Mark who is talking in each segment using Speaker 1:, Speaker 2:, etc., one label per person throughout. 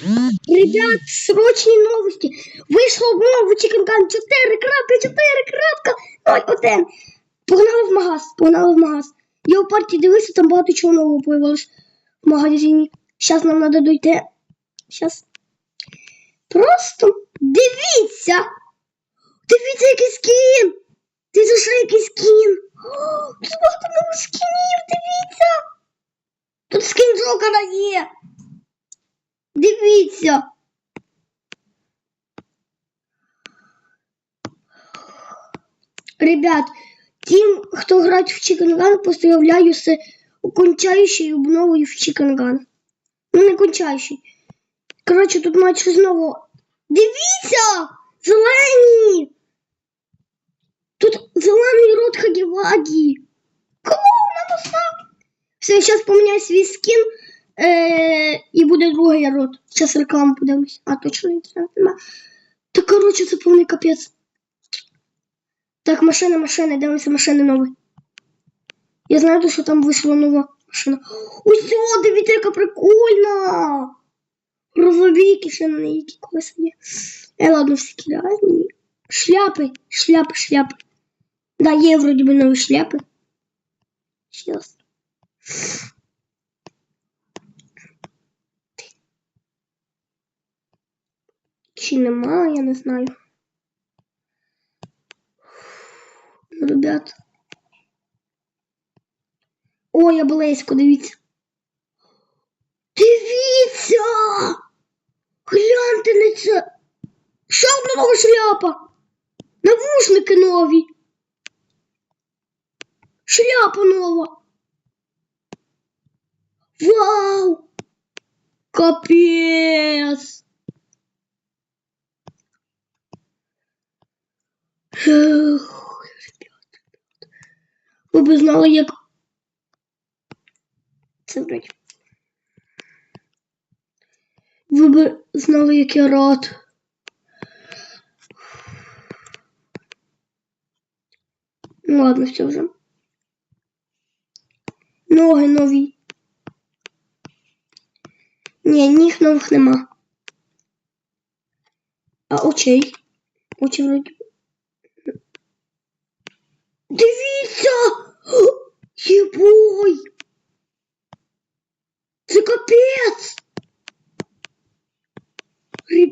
Speaker 1: Ребят, срочні новості. Вийшло обнова Чікенган 4.4.01. Погнали в магаз, погнали в магаз. Я у партії дивився, там багато чого нового появилось в магазині. Зараз нам треба дойти. Зараз. Просто дивіться! Дивіться, який скін! Ти за що який скін? О, багато нових скінів, дивіться! Тут скін Джокера є! Дивіться! Ребят, тим, хто грає в Чикенган, поздравляю з окончаючою обновою в Чикенган. Ну, не кончаючий. Коротше, тут матч знову. Дивіться! Зелені! Тут зелений рот Хагівагі. Клоуна поса. Все, зараз поміняю свій скін. Е, і буде другий рот. Зараз рекламу подивлюсь. А, точно інтернет нема. Та коротше, це повний капець. Так, машина, машина, дивимося машини нові. Я знаю, що там вийшла нова машина. Ось, о, дивіться, яка прикольна! Розовіки ще на які колеса є. Е, ладно, всякі різні. Шляпи, шляпи, шляпи. Да, є вроді би нові шляпи. Сейчас. Чи нема, я не знаю. Ну, ребят. О, я близько, дивіться. Дивіться! Гляньте на це. Ще одна нова шляпа. Навушники нові. Шляпа нова. Вау! Капець! Ех, ребят. Ви знали, як. Це вроді. Ви б знали, як я рад. Ну ладно, все вже. Ноги нові. Ні, ніг нових нема. А очей? Очі вроді. Дивіться! Єбой! Це капець!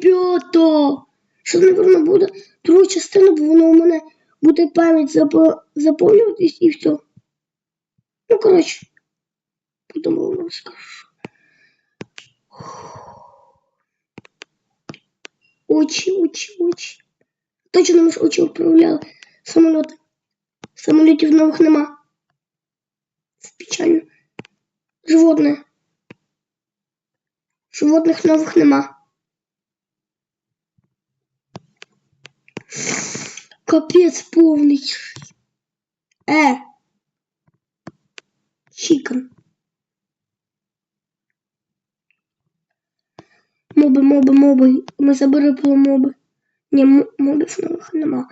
Speaker 1: Ребята! Що, напевно, буде друга частина, бо воно у мене буде пам'ять запо... заповнюватись і все. Ну, коротше, потім вам розкажу. Очі, очі, очі. Точно ми ж очі управляли. Самоліти. Самолітів нових нема. Це печально. Животне. Животних нових нема. Капець повний. Е. Чікан. Моби, моби, моби. Ми заберемо моби. Ні, мобів нових нема.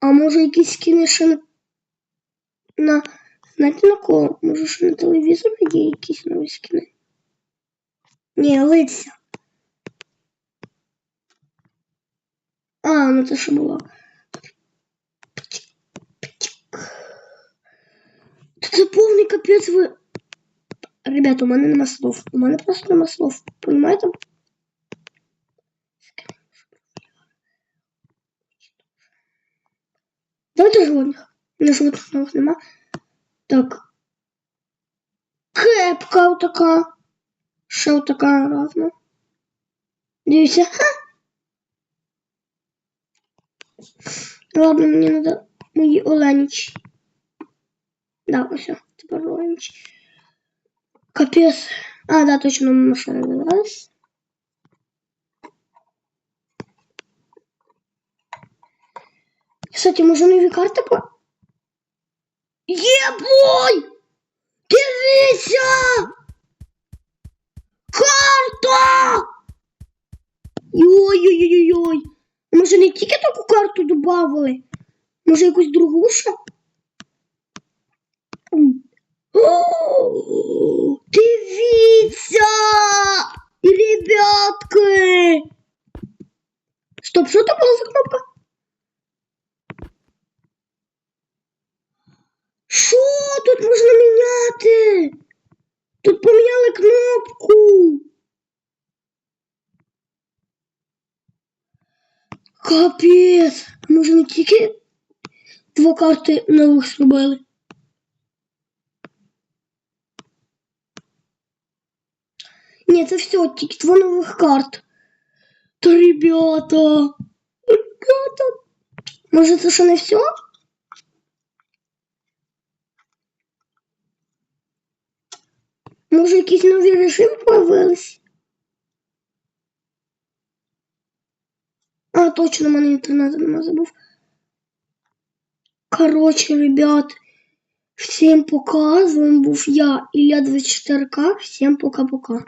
Speaker 1: А може якісь скини ще на... на... Знаєте на кого? Може ще на телевізор є якісь нові скини? Ні, лиця. А, ну це що було. Це повний капець ви. Ребята, у мене нема слов. У мене просто нема слов. Понимаєте? Давайте животних. На животних нових нема. Так. Кепка така. Ще така разна. Дивіться. Ха. Ладно, мені надо мої оленічі. Да, ось, тепер оленічі. Капець. А, да, точно машина додалась. Кстати, може нові карти по... Єбой! Дивіться! Карта! Йой-йой-йой-йой! Може не тільки таку карту додавали? Може якусь другу ще? Стоп, що це була за кнопка? Що тут можна міняти? Тут поміняли кнопку. Може не тільки два карти нових зробили? Ні, це все, тільки два нових карт. Та ребята. Ребята. Може це ще не все? Може якісь нові режими появились? А, точно, в мене інтернету нема забув. Короче, ребят, всем пока. З вами був я, Ілля 24К. Всем пока-пока.